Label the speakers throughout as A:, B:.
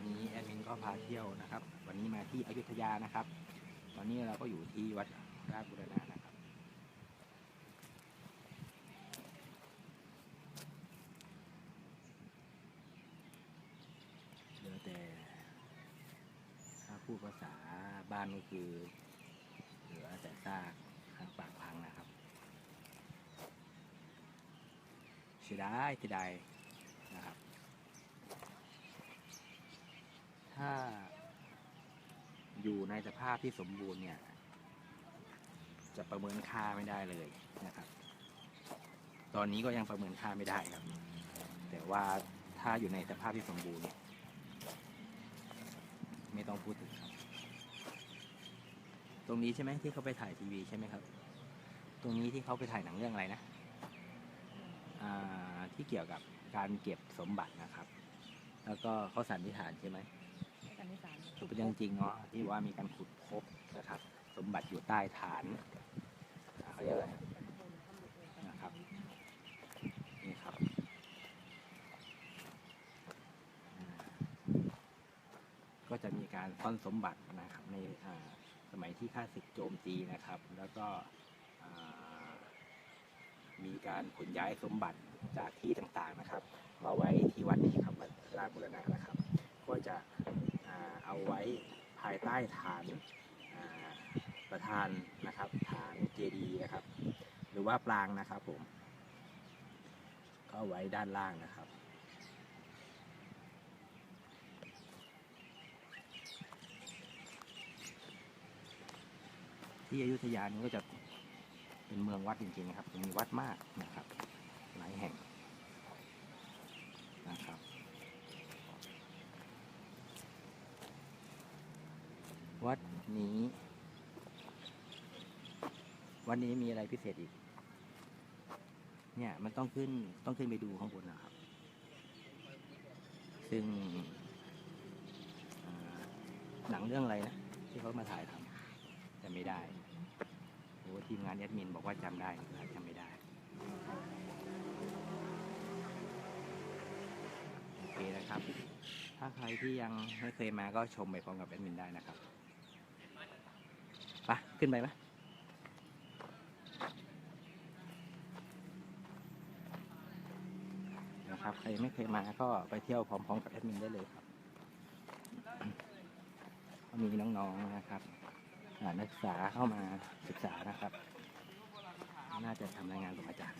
A: วันนี้แอดมินก็พาเที่ยวนะครับ วันนี้มาที่อยุธยานะครับ ตอนนี้เราก็อยู่ที่วัดราชบุรณะนะครับเหลือแต่ถ้าพูดภาษาบ้านก็คือเหลือแต่ซากทางปากพังนะครับเสียดายเสียดายนะครับ ถ้า อยู่ในสภาพที่สมบูรณ์เนี่ย จะประเมินค่าไม่ได้เลยนะครับ ตอนนี้ก็ยังประเมินค่าไม่ได้ครับ แต่ว่าถ้าอยู่ในสภาพที่สมบูรณ์เนี่ยไม่ต้องพูดถึงครับ ตรงนี้ใช่ไหมที่เขาไปถ่ายทีวีใช่ไหมครับ ตรงนี้ที่เขาไปถ่ายหนังเรื่องอะไรนะที่เกี่ยวกับการเก็บสมบัตินะครับ แล้วก็เขาสันนิษฐานใช่ไหม
B: สันนิษฐาน
A: ถูก เรื่องจริงเนาะที่ว่ามีการขุดพบนะครับ สมบัติอยู่ใต้ฐานเขาเรียกอะไรนะครับนี่ครับก็จะมีการซ่อนสมบัตินะครับในสมัยที่ข้าศึกโจมตีนะครับ แล้วก็มีการขนย้ายสมบัติจากที่ต่างๆนะครับ มาไว้ที่วัดนี้ครับวัดราชบุรณะนะครับ ก็จะอ่า เอาไว้ภายใต้ฐานประธานนะครับฐานเจดีย์นะครับ หรือว่าปรางนะครับผม ก็ไว้ด้านล่างนะครับ ที่อยุธยานี่ก็จะเป็นเมืองวัดจริงๆนะครับ มีวัดมากนะครับ หลายแห่งนะครับ วัดนี้ วันนี้มีอะไรพิเศษอีก เนี่ย มันต้องขึ้นต้องขึ้นไปดูข้างบนนะครับ ซึ่งหนังเรื่องอะไรนะ ที่เขามาถ่ายทำจำไม่ได้โอ้ทีมงานแอดมินบอกว่าจำได้จำไม่ได้โอเคนะครับ ถ้าใครที่ยังไม่เคยมาก็ชมไปพร้อมกับแอดมินได้นะครับ ไปขึ้นไปไหมนะครับ ใครไม่เคยมาก็ไปเที่ยวพร้อม ๆ กับแอดมินได้เลยครับ มีน้องๆนะครับนักศึกษาเข้ามาศึกษานะครับ น่าจะทำรายงานส่งอาจารย์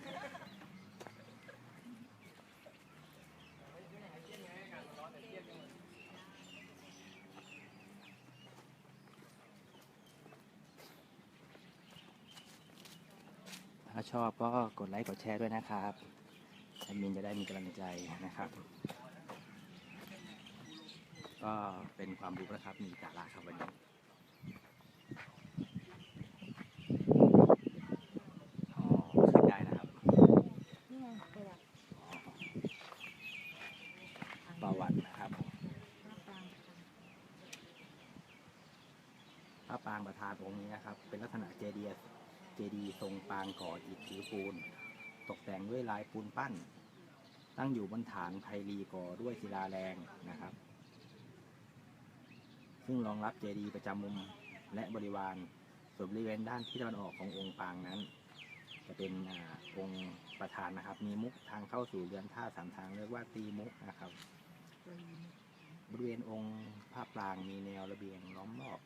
A: ถ้าชอบก็กดไลค์กดแชร์ด้วยนะครับแอดมินจะได้มีกำลังใจนะครับ ก็เป็นความรู้นะครับ มีสาระครับวันนี้อ๋อขึ้นได้นะครับ
B: นี่ไงประวัติ
A: อ๋อประวัตินะครับ
B: พกลาง
A: พระปางประธานองค์นี้นะครับ เป็นลักษณะเจดีย์ เจดีย์ทรงปางก่ออิฐหรือปูน ตกแต่งด้วยลายปูนปั้น ตั้งอยู่บนฐานไพรีก่อด้วยศิลาแรงนะครับ ซึ่งรองรับเจดีย์ประจำมุมและบริวารส่วนบริเวณด้านที่ตะวันออกขององค์ปางนั้น จะเป็นอองค์ประธานนะครับ มีมุกทางเข้าสู่เรือนท่าสามทางเรียกว่าตีมุกนะครับ บริเวณองค์พระปางมีแนวระเบียงล้อมรอบ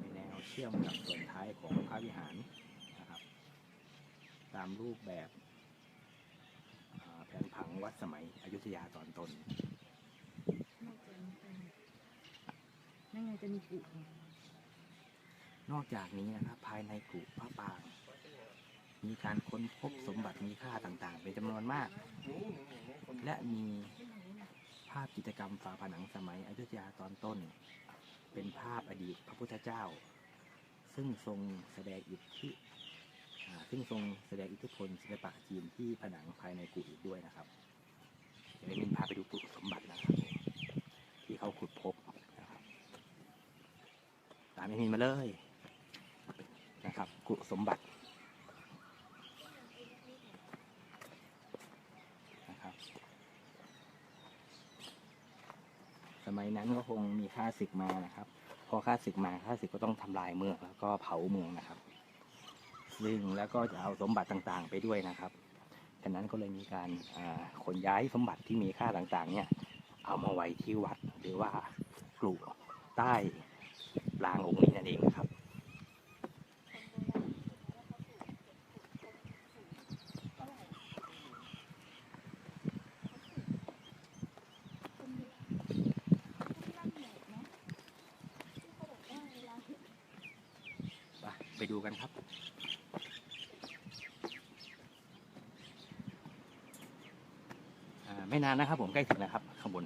A: มีแนวเชื่อมกับส่วนท้ายของพระวิหาร ตามรูปแบบอ่าแผนผังวัดสมัยอยุธยาตอนต้น
B: นั่นไงจะมีกุ
A: นอกจากนี้นะครับภายในกุพระปราง มีการค้นพบสมบัติมีค่าต่างๆ เป็นจำนวนมาก และมีภาพกิจกรรมฝาผนังสมัยอยุธยาตอนต้น เป็นภาพอดีตพระพุทธเจ้า ซึ่งทรงแสดงอิทธิอ่า ซึ่งทรงแสดงอิทธิพลศิลปะจีนที่ผนังภายในกุอีกด้วยนะครับเดี๋ยวมินพาไปดูกุสมบัตินะครับ ที่เขาขุดพบนะครับ ตามเอมินมาเลยนะครับกุสมบัตินะครับ สมัยนั้นก็คงมีข้าศึกมานะครับ พอข้าศึกมาข้าศึกก็ต้องทำลายเมืองแล้วก็เผาเมืองนะครับ ซึ่งแล้วก็จะเอาสมบัติต่างๆ ไปด้วยนะครับฉะนั้นก็เลยมีการขนย้ายสมบัติที่มีค่าต่างๆ เนี่ยเอามาไว้ที่วัดหรือว่ากลุ่ใต้รางองค์นี้นั่นเองนะครับไปดูกันครับ อ่า ไม่นานนะครับ ผมใกล้ถึงแล้วครับ ข้างบน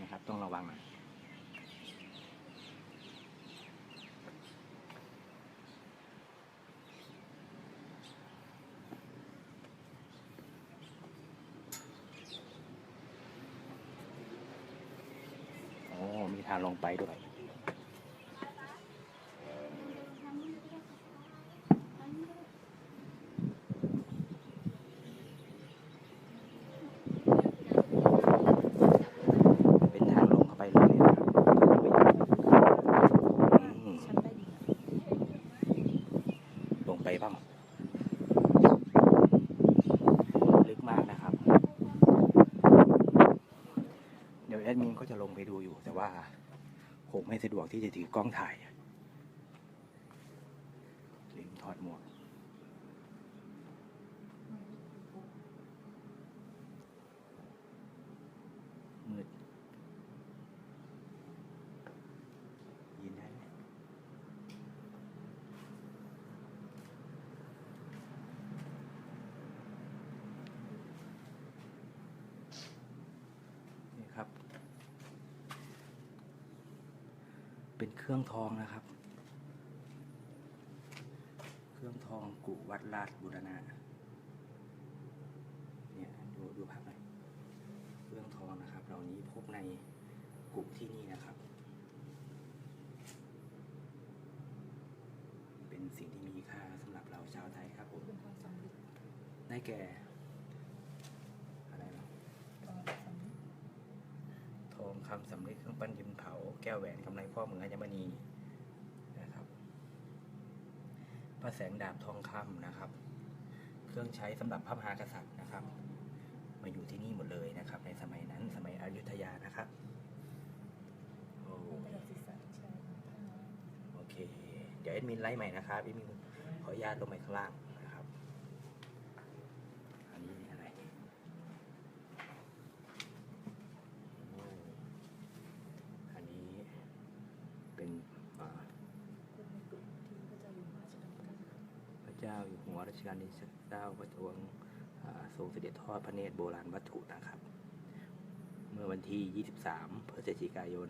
A: นะครับ ต้องระวังหน่อยโอ้มีทางลงไปด้วย เป็นทางลงเข้าไปเลยนะครับอืม
B: ชั้นใต้ดินอะ
A: ลงไปบ้างลึกมากนะครับ เดี๋ยวแอดมินก็จะลงไปดูอยู่ แต่ ว่าผมไม่สะดวกที่จะถือกล้องถ่ายลืมถอดหมวก มืดยินได้ไหมนี่ครับ เป็นเครื่องทองนะครับ เครื่องทองกุวัดราชบุรณะเนี่ยดูดูภาพหน่อยเครื่องทองนะครับ เหล่านี้พบในกลุ่มที่นี่นะครับ เป็นสิ่งที่มีค่าสำหรับเราชาวไทยครับผม
B: เป็นความสำเร็จ
A: ได้แก่ อะไรนะ
B: ตอนสำเร็จ
A: ทองคำสำริดเครื่องปั้นดินเผา แก้วแหวนกำไรข้อมืออัญมณีนะครับพระแสงดาบทองคำนะครับ เครื่องใช้สำหรับพระมหากษัตริย์นะครับ มาอยู่ที่นี่หมดเลยนะครับ ในสมัยนั้นสมัยอยุธยานะครับโอ้
B: เป็นประวัติศาสตร์ใช่
A: โอเค เดี๋ยวแอดมินไล่ใหม่นะครับแอดมินขออนุญาตลงไปข้างล่างนะครับ อันนี้อะไรโอ้อันนี้เป็นอ่า
B: คนในกลุ่มที่พระเจ้าอยู่หัวราชการที่เก้า
A: พระ เจ้าอยู่หัวรัชกาลที่เก้าประทวงทรงเสด็จทอดพระเนตรโบราณวัตถุนะครับ เมื่อวันที่ 23 พฤศจิกายน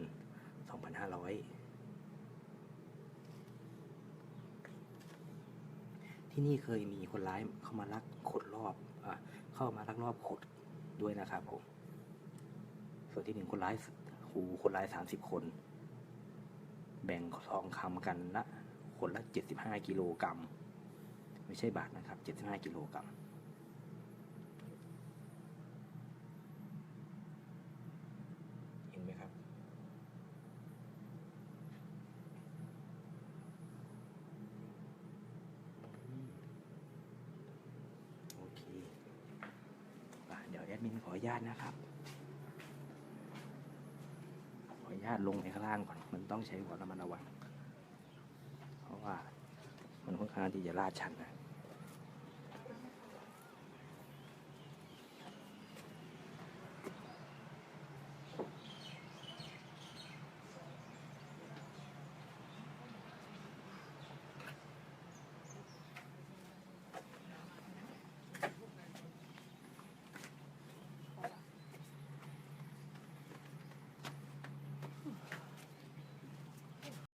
A: 2500 ที่นี่เคยมีคนร้ายเข้ามาลักขดรอบอเข้ามาลักรอบขดด้วยนะครับผม ส่วนที่หนึ่งคนร้ายหูคนร้ายสามสิบคน แบ่งทองคำกันละคนละเจ็ดสิบห้ากิโลกรัม ไม่ใช่บาทนะครับเจ็ดสิบห้ากิโลกรัมเห็นไหมครับ โอเคเดี๋ยวแอดมินขออนุญาตนะครับ ขออนุญาตลงไปข้างล่างก่อน มันต้องใช้ความระมัดระวัง เพราะว่ามันค่อนข้างที่จะลาดชันนะ